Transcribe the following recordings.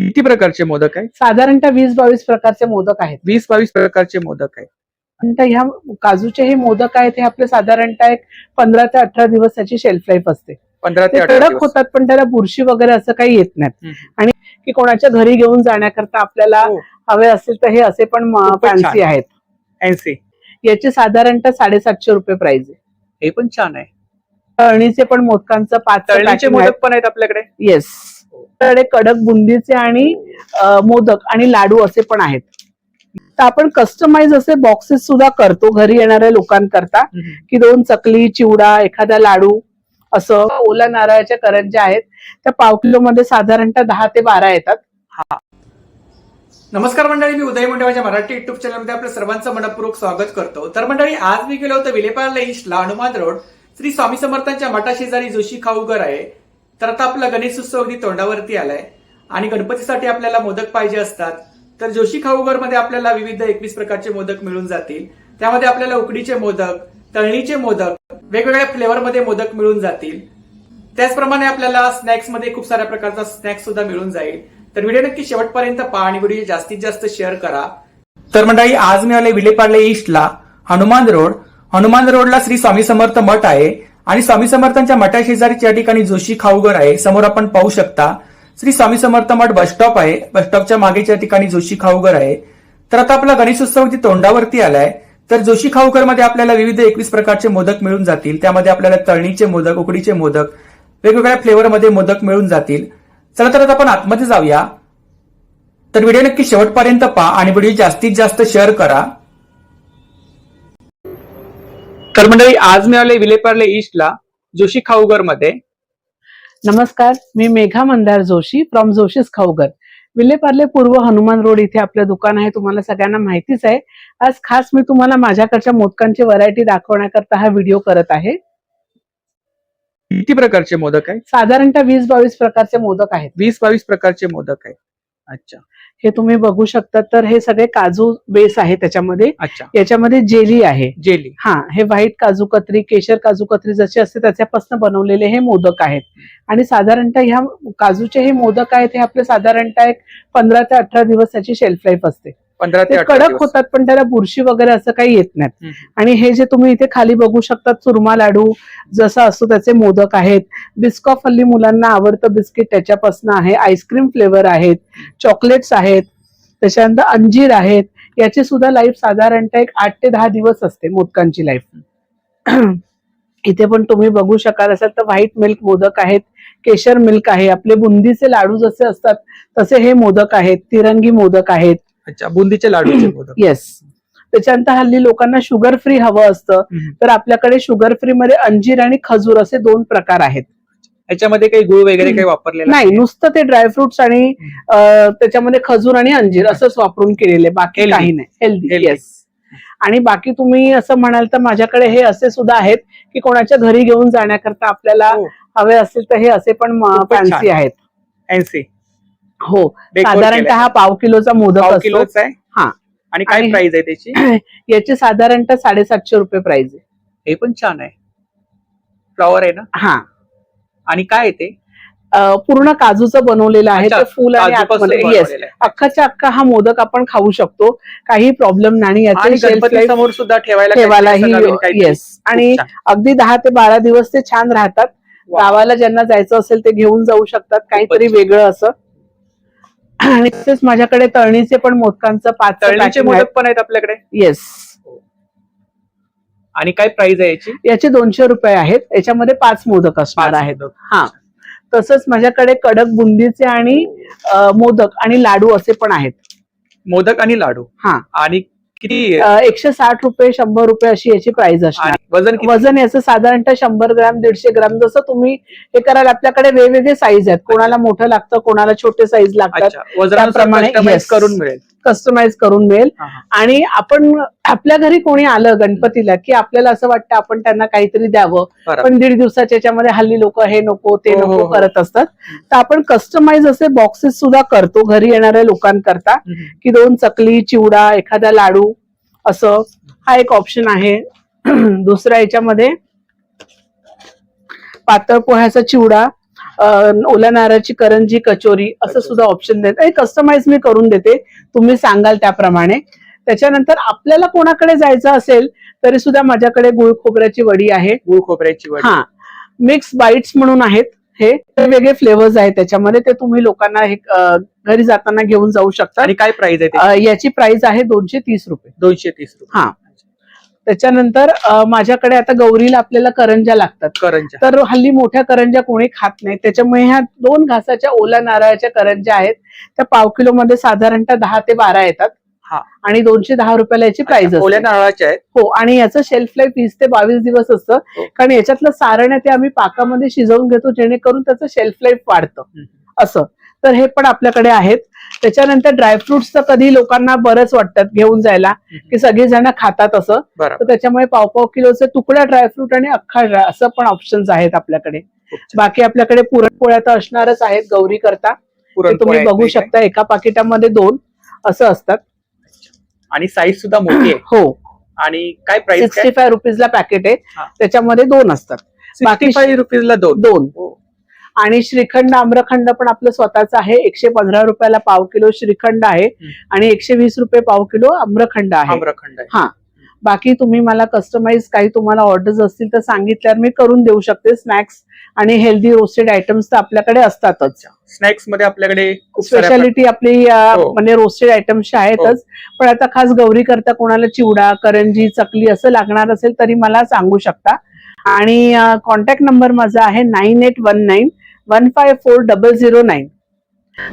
किती प्रकारचे मोदक आहे साधारणतः वीस बावीस प्रकारचे मोदक आहेत. वीस बावीस प्रकारचे मोदक आहे नंतर ह्या काजूचे हे मोदक आहेत हे आपले साधारणतः एक पंधरा ते अठरा दिवस त्याची शेल्फ लाईफ असते. पंधरा ते कडक. होतात पण त्याला बुरशी वगैरे असं काही येत नाहीत. आणि की कोणाच्या घरी घेऊन जाण्याकरता आपल्याला हो. हवे असेल तर हे असे पण फॅन्सी. आहेत. ऐंशी याचे साधारणतः साडेसातशे रुपये प्राइस आहे. हे पण छान आहे. तळणीचे पण मोदकांचं पाच तळणीचे मोदक पण आहेत आपल्याकडे? येस आपल्याकडे कडक बुंदीचे आणि मोदक आणि लाडू असे पण आहेत. तर आपण कस्टमाइज असे बॉक्सेस सुद्धा करतो घरी येणाऱ्या लोकांकरता. की दोन चकली चिवडा एखादा लाडू असं. ओला नारळाच्या करंज्या आहेत. त्या पाव किलो मध्ये साधारणतः दहा ते बारा येतात. नमस्कार मंडळी मी उदय मंडळाच्या मराठी युट्यूब चॅनलमध्ये आपलं सर्वांचं मनपूर्वक स्वागत करतो. तर मंडळी आज मी गेलो होतो विलेपार्ला ईस्टला हनुमान रोड श्री स्वामी समर्थांच्या मठा शेजारी जोशी खाऊगर आहे. तर आता आपला गणेश उत्सव अगदी तोंडावरती आलाय. आणि गणपतीसाठी आपल्याला मोदक पाहिजे असतात. तर जोशी खाऊगरमध्ये आपल्याला विविध एकवीस प्रकारचे मोदक मिळून जातील. त्यामध्ये आपल्याला उकडीचे मोदक तळणीचे मोदक वेगवेगळ्या फ्लेवरमध्ये मोदक मिळून जातील. त्याचप्रमाणे आपल्याला स्नॅक्समध्ये खूप साऱ्या प्रकारचा स्नॅक्स सुद्धा मिळून जाईल. तर व्हिडिओ नक्की शेवटपर्यंत पहा आणि व्हिडिओ जास्तीत जास्त शेअर करा. तर मंडळी आज मी आले विलेपार्ले ईस्टला हनुमान रोड. हनुमान रोडला श्री स्वामी समर्थ मठ आहे. आणि स्वामी समर्थांच्या मठा शेजारीच या ठिकाणी जोशी खाऊगर आहे. समोर आपण पाहू शकता श्री स्वामी समर्थ मठ बस स्टॉप आहे. बस स्टॉपच्या मागेच्या ठिकाणी जोशी खाऊगर आहे. तर आता आपला गणेशोत्सव जी तोंडावरती आलाय. तर जोशी खाऊकरमध्ये आपल्याला विविध एकवीस प्रकारचे मोदक मिळून जातील. त्यामध्ये आपल्याला तळणीचे मोदक उकडीचे मोदक वेगवेगळ्या फ्लेवरमध्ये मोदक मिळून जातील. चला तर आता आपण आतमध्ये जाऊया. तर व्हिडिओ नक्की शेवटपर्यंत पहा आणि व्हिडिओ जास्तीत जास्त शेअर करा. तर मंडळी आज मी आले विलेपार्ले ईस्टला जोशी खाऊगरमध्ये. नमस्कार मी मेघा मंदार जोशी फ्रॉम जोशीस खाऊगर. विलेपार्ले पूर्व हनुमान रोड इथे आपलं दुकान आहे तुम्हाला सगळ्यांना माहितीच आहे. आज खास मी तुम्हाला माझ्याकडच्या मोदकांची व्हरायटी दाखवण्याकरता हा व्हिडिओ करत आहे. किती प्रकारचे मोदक आहे साधारणतः वीस बावीस प्रकारचे मोदक आहेत. वीस बावीस प्रकारचे मोदक आहे अच्छा. हे तुम्ही बघू शकता तर हे सगळे काजू बेस आहे त्याच्यामध्ये. अच्छा. याच्यामध्ये जेली आहे. जेली. हा हे व्हाईट काजू कतरी केशर काजू कतरी जसे असते त्याच्यापासून बनवलेले हे मोदक आहेत. आणि साधारणतः ह्या काजूचे हे मोदक आहेत हे आपले साधारणतः एक पंधरा ते अठरा दिवस त्याची शेल्फ लाईफ असते. पंधरा ते कडक. होतात पण त्याला बुरशी वगैरे असं काही येत नाहीत. आणि हे जे तुम्ही इथे खाली बघू शकता चुरमा लाडू जसा असतो त्याचे मोदक आहेत. बिस्कॉफ हल्ली मुलांना आवडतं बिस्किट त्याच्यापासून आहे आईस्क्रीम फ्लेवर आहेत चॉकलेट्स आहेत त्याच्यानंतर अंजीर आहेत. याची सुद्धा लाईफ साधारणतः एक आठ ते दहा दिवस असते मोदकांची लाईफ. इथे पण तुम्ही बघू शकाल असाल तर व्हाईट मिल्क मोदक आहेत केशर मिल्क आहे. आपले बुंदीचे लाडू जसे असतात तसे हे मोदक आहेत तिरंगी मोदक आहेत. अच्छा बुंदीचे लाडूचे मोदक. येस त्याच्यानंतर हल्ली लोकांना शुगर फ्री हवं असतं. हम्म. तर आपल्याकडे शुगर फ्री मध्ये अंजीर आणि खजूर असे दोन प्रकार आहेत. याच्यामध्ये काही गुळ वगैरे काही वापरलेला नाही नुसतं ते ड्रायफ्रुट्स आणि अं, त्याच्यामध्ये खजूर आणि अंजीर असंच वापरून केलेले बाकी Healthy. काही नाही. Healthy Healthy. येस आणि बाकी तुम्ही असं म्हणाल तर माझ्याकडे हे असे सुद्धा आहेत की कोणाच्या घरी घेऊन जाण्याकरता आपल्याला हो. हवे असेल तर हे असे पण खूपच छान. फॅन्सी आहेत. ऐंशी हो साधारणतः. हा पाव किलोचा मोदक किलोच आहे? हा. आणि काय प्राइस आहे त्याची? याचे साधारणतः साडेसातशे रुपये प्राइस आहे. हे पण छान आहे. फ्लॉवर आहे ना? हा. आणि काय आहे ते? अं, पूर्ण काजूचं बनवलेलं आहे. ते फुल आणि आतमध्ये. येस आहे. अख्खाच्या अख्खा हा मोदक आपण खाऊ शकतो. काही प्रॉब्लेम नाही. याचे समोर सुद्धा ठेवायला ठेवायलाही. येस आणि. अगदी दहा ते बारा दिवस ते छान राहतात. गावाला ज्यांना जायचं असेल ते घेऊन जाऊ शकतात. काहीतरी. वेगळं असं. आणि तसेच माझ्याकडे तळणीचे पण मोदकांचं पाच तळणीचे मोदक पण आहेत आपल्याकडे? येस आणि काय प्राइस आहे याची? याचे दोनशे रुपये आहेत. याच्यामध्ये पाच मोदक असणार पाच आहेत. मोदक. हा. तसंच माझ्याकडे कडक बुंदीचे आणि अं, मोदक आणि लाडू असे पण आहेत. मोदक आणि लाडू. हा. आणि किती? एकशे साठ रुपये शंभर रुपये अशी याची प्राइस असणार. वजन वजन याचं साधारणतः शंभर ग्राम दीडशे ग्राम जसं तुम्ही हे कराल आपल्याकडे वेगवेगळे साईज आहेत. कोणाला मोठं लागतं कोणाला छोटे साईज लागतात. त्याप्रमाणे. करून मिळेल. कस्टमाइज करून मिळेल. आणि आपण आपल्या घरी कोणी आलं गणपतीला की आपल्याला असं वाटतं आपण त्यांना काहीतरी द्यावं. पण दीड दिवसाच्या याच्यामध्ये हल्ली लोक हे नको ते हो, हो, नको हो. करत असतात तर आपण कस्टमाइज असे बॉक्सेस सुद्धा करतो घरी येणाऱ्या लोकांकरता. की दोन चकली चिवडा एखादा लाडू असं हा एक ऑप्शन आहे दुसऱ्या याच्यामध्ये पातळ पोह्याचा चिवडा ओल्या नारळाची करंजी कचोरी असं. सुद्धा ऑप्शन देते कस्टमाइज मी करून देते. तुम्ही सांगाल त्याप्रमाणे. त्याच्यानंतर आपल्याला कोणाकडे जायचं असेल तरी सुद्धा माझ्याकडे गुळ खोबऱ्याची वडी आहे. गुळ खोबऱ्याची वडी. हा. मिक्स बाईट्स म्हणून आहेत. हे वेगवेगळे फ्लेवर्स आहेत त्याच्यामध्ये. ते तुम्ही लोकांना हे घरी जाताना घेऊन जाऊ शकता. आणि काय प्राइस आहे याची प्राइस आहे दोनशे तीस रुपये. दोनशे तीस रुपये. हा. त्याच्यानंतर माझ्याकडे आता गौरीला आपल्याला करंजा लागतात. करंजा तर हल्ली मोठ्या करंजा कोणी खात नाही. त्याच्यामुळे ह्या दोन घासाच्या ओल्या नारळाच्या करंजा आहेत. त्या पाव किलो मध्ये साधारणतः दहा ते बारा येतात. हा. आणि दोनशे दहा रुपयाला याची प्राइस ओल्या असते. नारळाच्या आहेत. हो आणि याचं शेल्फ लाईफ वीस ते बावीस दिवस असतं. हो. कारण याच्यातलं सारण आहे ते आम्ही पाकामध्ये शिजवून घेतो जेणेकरून त्याचं शेल्फ लाईफ वाढतं. असं. तर हे पण आपल्याकडे आहेत. त्याच्यानंतर ड्रायफ्रुट्स तर कधी लोकांना बरंच वाटतात घेऊन जायला की सगळी जण खातात असं. तर त्याच्यामुळे पाव पाव किलोचे तुकडा ड्रायफ्रूट आणि अख्खा ड्राय असं पण ऑप्शन्स आहेत आपल्याकडे. बाकी आपल्याकडे पुरणपोळ्या तर असणारच आहेत गौरी करता. तुम्ही बघू शकता एका पाकिटामध्ये दोन असं असतात. आणि साईज सुद्धा मोठी. आहे हो. आणि काय प्राइस सिक्स्टी फाय रुपीजला पॅकेट आहे. त्याच्यामध्ये दोन असतात. बाकी- फाईव्ह रुपीजला दोन. दोन. हो. आणि श्रीखंड आम्रखंड पण आपलं स्वतःच आहे. एकशे पंधरा रुपयाला पाव किलो श्रीखंड आहे. आणि एकशे वीस रुपये पाव किलो आम्रखंड आहे. आम्रखंड आहे. बाकी तुम्ही मला कस्टमाइज काही तुम्हाला ऑर्डर्स असतील तर सांगितल्यावर मी करून देऊ शकते. स्नॅक्स आणि हेल्दी रोस्टेड आयटम्स तर आपल्याकडे असतातच. स्नॅक्समध्ये आपल्याकडे स्पेशालिटी आपली हो. म्हणजे रोस्टेड आयटम्स आहेतच. पण आता खास गौरी करता कोणाला चिवडा करंजी चकली असं लागणार असेल तरी मला सांगू शकता. आणि कॉन्टॅक्ट नंबर माझा आहे nine eight one nine one five four double zero nine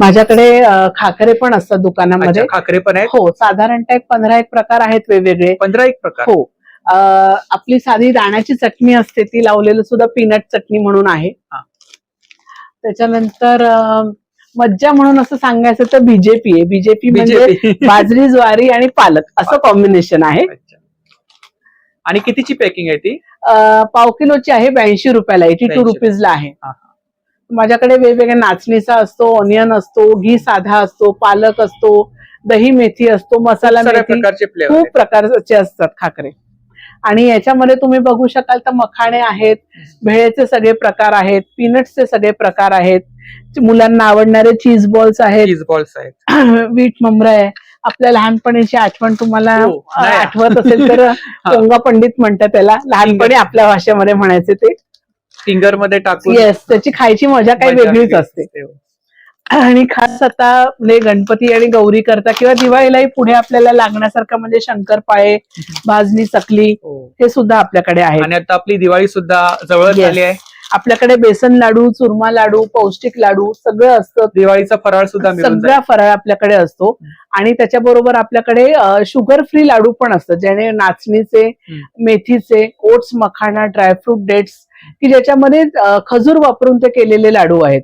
माझ्याकडे खाकरे पण असतात दुकानामध्ये. खाकरे पण आहेत? हो साधारणतः एक पंधरा एक प्रकार आहेत वेगवेगळे. पंधरा एक प्रकार? हो. आपली साधी दाण्याची चटणी असते ती लावलेलं सुद्धा पीनट चटणी म्हणून आहे. हा. त्याच्यानंतर मज्जा म्हणून असं सांगायचं तर बीजेपी आहे. बीजेपी म्हणजे. बाजरी ज्वारी आणि पालक. असं कॉम्बिनेशन आहे. आणि कितीची पॅकिंग आहे ती? पाव किलोची आहे ब्याऐंशी रुपयाला. एटी टू 82 रुपीजला आहे. माझ्याकडे वेगवेगळ्या नाचणीचा असतो ऑनियन असतो घी साधा असतो पालक असतो दही मेथी असतो मसाला मेथी खूप प्रकारचे असतात खाकरे. आणि याच्यामध्ये तुम्ही बघू शकाल तर मखाणे आहेत भेळेचे सगळे प्रकार आहेत पीनट्सचे सगळे प्रकार आहेत मुलांना आवडणारे चीज बॉल्स आहेत. चीज बॉल्स आहेत. वीट ममरा आहे. आपल्या लहानपणीची आठवण तुम्हाला हो. आठवत असेल तर पोंगा पंडित म्हणतात त्याला. लहानपणी आपल्या भाषेमध्ये म्हणायचे ते. फिंगरमध्ये टाकून येस त्याची खायची मजा काही वेगळीच वेगळी असते. आणि खास आता म्हणजे गणपती आणि गौरी करता किंवा दिवाळीलाही पुढे आपल्याला लागण्यासारखं म्हणजे शंकरपाळे भाजणी चकली हो. हे सुद्धा आपल्याकडे आहे आणि आता आपली दिवाळी सुद्धा जवळ. आली आहे. आपल्याकडे बेसन लाडू चुरमा लाडू पौष्टिक लाडू सगळं असतं. दिवाळीचा फराळ सुद्धा. सगळा फराळ आपल्याकडे असतो. आणि त्याच्याबरोबर आपल्याकडे शुगर फ्री लाडू पण असतात ज्याने नाचणीचे मेथीचे ओट्स मखाना ड्रायफ्रूट डेट्स की ज्याच्यामध्ये खजूर वापरून ते केलेले लाडू आहेत.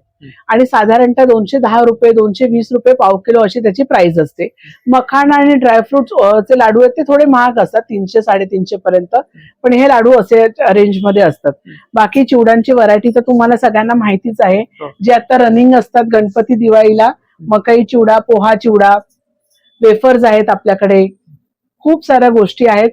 आणि साधारणतः दोनशे दहा रुपये दोनशे वीस रुपये पाव किलो अशी त्याची प्राइस असते. मखाना आणि ड्रायफ्रुट चे लाडू आहेत ते थोडे महाग असतात तीनशे साडेतीनशे पर्यंत. पण हे लाडू असे रेंजमध्ये असतात. बाकी चिवडांची व्हरायटी तर तुम्हाला सगळ्यांना माहितीच आहे. हो. जे आता रनिंग असतात गणपती दिवाळीला मकई चिवडा पोहा चिवडा वेफर्स आहेत आपल्याकडे. खूप साऱ्या गोष्टी आहेत.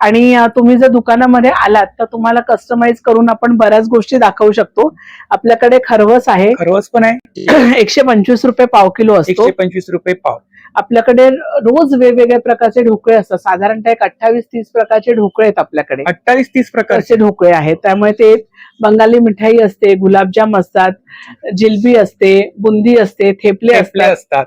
आणि तुम्ही जर दुकानामध्ये आलात तर तुम्हाला कस्टमाइज करून आपण बऱ्याच गोष्टी दाखवू शकतो. आपल्याकडे खरवस आहे. खरवस पण आहे. एकशे पंचवीस रुपये पाव किलो असतो. पंचवीस रुपये पाव. आपल्याकडे रोज वेगवेगळ्या प्रकारचे ढोकळे असतात. साधारणतः एक अठ्ठावीस तीस प्रकारचे ढोकळे आहेत आपल्याकडे. अठ्ठावीस तीस प्रकार असे ढोकळे आहेत. त्यामुळे ते बंगाली मिठाई असते गुलाबजाम असतात जिलबी असते बुंदी असते थेपले असतात. असतात.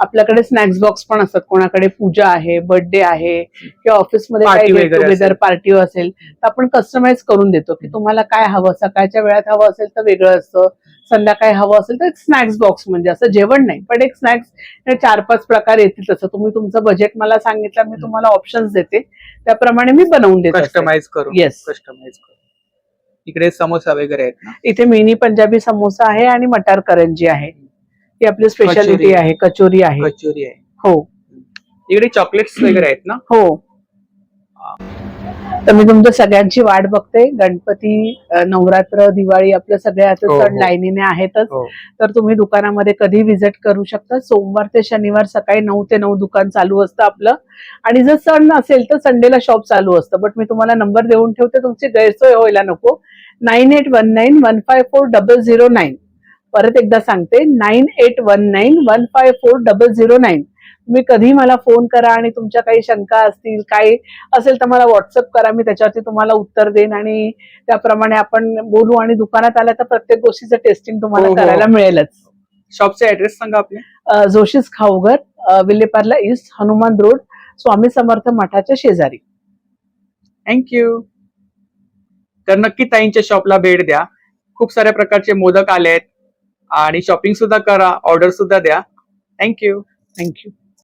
आपल्याकडे स्नॅक्स बॉक्स पण असतात. कोणाकडे पूजा आहे बर्थडे आहे किंवा ऑफिसमध्ये काही गेट टुगेदर. पार्टी असेल. तर आपण कस्टमाइज करून देतो की तुम्हाला काय हवं सकाळच्या वेळात हवं असेल तर वेगळं असतं. संध्याकाळी हवं असेल तर एक स्नॅक्स बॉक्स म्हणजे असं जेवण नाही पण एक स्नॅक्स चार पाच प्रकार येतील तसं. तुम्ही तुमचं बजेट मला सांगितलं मी तुम्हाला ऑप्शन्स देते. त्याप्रमाणे मी बनवून देते कस्टमाइज करून. येस कस्टमाइज करून. इकडे समोसा वगैरे आहेत इथे मिनी पंजाबी समोसा आहे आणि मटार करंजी आहे. ही आपली स्पेशालिटी कचोरी. आहे कचोरी आहे. कचोरी आहे. हो. इकडे चॉकलेट्स वगैरे आहेत ना? हो. तर मी तुमच्या सगळ्यांची वाट बघते. गणपती अ, नवरात्र दिवाळी आपल्या सगळ्या आता हो, सण हो. लाईनीने आहेतच. हो. तर तुम्ही दुकानामध्ये कधी व्हिजिट करू शकता. सोमवार ते शनिवार सकाळी नऊ ते नऊ दुकान चालू असतं आपलं. आणि जर सण असेल तर संडेला शॉप चालू असतं. बट मी तुम्हाला नंबर देऊन ठेवते. तुमची गैरसोय व्हायला नको. Nine eight one nine one five four double zero nine परत एकदा सांगते nine eight one nine one five four double zero nine. तुम्ही कधी मला फोन करा आणि तुमच्या काही शंका असतील काही असेल तर मला व्हॉट्सअप करा मी त्याच्यावरती तुम्हाला उत्तर देईन आणि त्याप्रमाणे आपण बोलू आणि दुकानात आल्या तर प्रत्येक गोष्टीचं टेस्टिंग तुम्हाला हो, हो. करायला मिळेलच. शॉपचा ऍड्रेस सांगा आपले. अ, जोशीस खाऊघर अ, विलेपार्ला ईस्ट हनुमान रोड स्वामी समर्थ मठाच्या शेजारी. थँक्यू तर नक्की ताईंच्या शॉपला भेट द्या. खूप साऱ्या प्रकारचे मोदक आले आहेत आणि शॉपिंग सुद्धा करा ऑर्डर सुद्धा द्या. Thank you thank you